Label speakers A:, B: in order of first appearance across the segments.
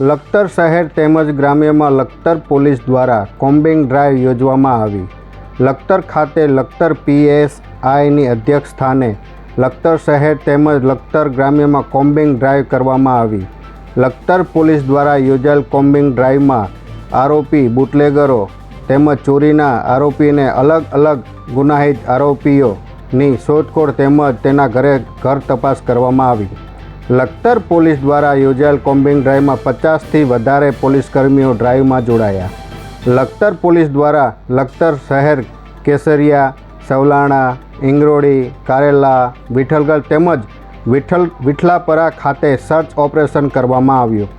A: લખતર શહેર તેમજ ગ્રામ્યમાં લખતર પોલીસ દ્વારા કોમ્બિંગ ડ્રાઈવ યોજવામાં આવી. લખતર ખાતે લખતર પીએસઆઈની અધ્યક્ષ સ્થાને લખતર શહેર તેમજ લખતર ગ્રામ્યમાં કોમ્બિંગ ડ્રાઈવ કરવામાં આવી. લખતર પોલીસ દ્વારા યોજાયેલ કોમ્બિંગ ડ્રાઈવમાં આરોપી, બુટલેગરો તેમજ ચોરીના આરોપીને અલગ અલગ ગુનાહિત આરોપીઓની શોધખોળ તેમજ તેના ઘરે ઘર તપાસ કરવામાં આવી. લખતર પોલીસ દ્વારા યોજાયેલ કોમ્બિંગ ડ્રાઈવમાં પચાસથી વધારે પોલીસકર્મીઓ ડ્રાઈવમાં જોડાયા. લખતર પોલીસ દ્વારા લખતર શહેર કેસરિયા, સવલાણા, ઇંગરોડી, કારેલા, વિઠ્ઠલગઢ તેમજ વિઠ્ઠલ વિઠલાપરા ખાતે સર્ચ ઓપરેશન કરવામાં આવ્યું.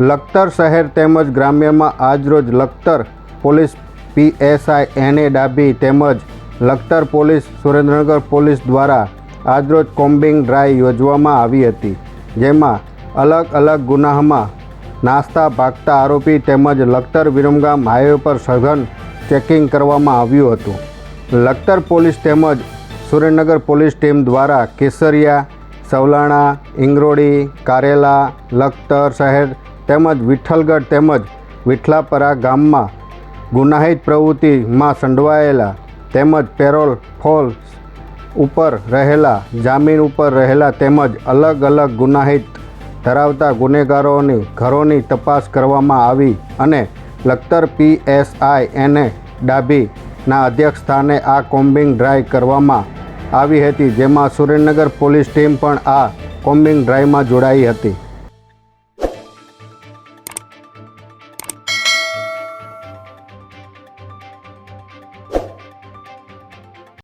A: લખતર શહેર તેમજ ગ્રામ્યમાં આજરોજ Lakhtar police PSI, N A Dabhi તેમજ લખતર પોલીસ સુરેન્દ્રનગર પોલીસ દ્વારા આજરોજ કોમ્બિંગ ડ્રાઈવ યોજવામાં આવી હતી, જેમાં અલગ અલગ ગુનાહમાં નાસ્તા, ભાગતા આરોપી તેમજ લખતર વિરમગામ હાઈવે પર સઘન ચેકિંગ કરવામાં આવ્યું હતું. લખતર પોલીસ તેમજ સુરેન્દ્રનગર પોલીસ ટીમ દ્વારા કેસરિયા, સવલાણા, ઇંગરોડી, કારેલા, લખતર શહેર તેમજ વિઠ્ઠલગઢ તેમજ વિઠલાપરા ગામમાં ગુનાહિત પ્રવૃત્તિમાં સંડવાયેલા તેમજ પેરોલ ફોલ્સ ઉપર રહેલા, જામીન ઉપર રહેલા તેમજ અલગ અલગ ગુનાહિત ધરાવતા ગુનેગારોની ઘરોની તપાસ કરવામાં આવી અને લખતર પીએસઆઈ એને ડાભીના અધ્યક્ષ સ્થાને આ કોમ્બિંગ ડ્રાઈવ કરવામાં આવી હતી, જેમાં સુરેન્દ્રનગર પોલીસ ટીમ પણ આ કોમ્બિંગ ડ્રાઈવમાં જોડાઈ હતી.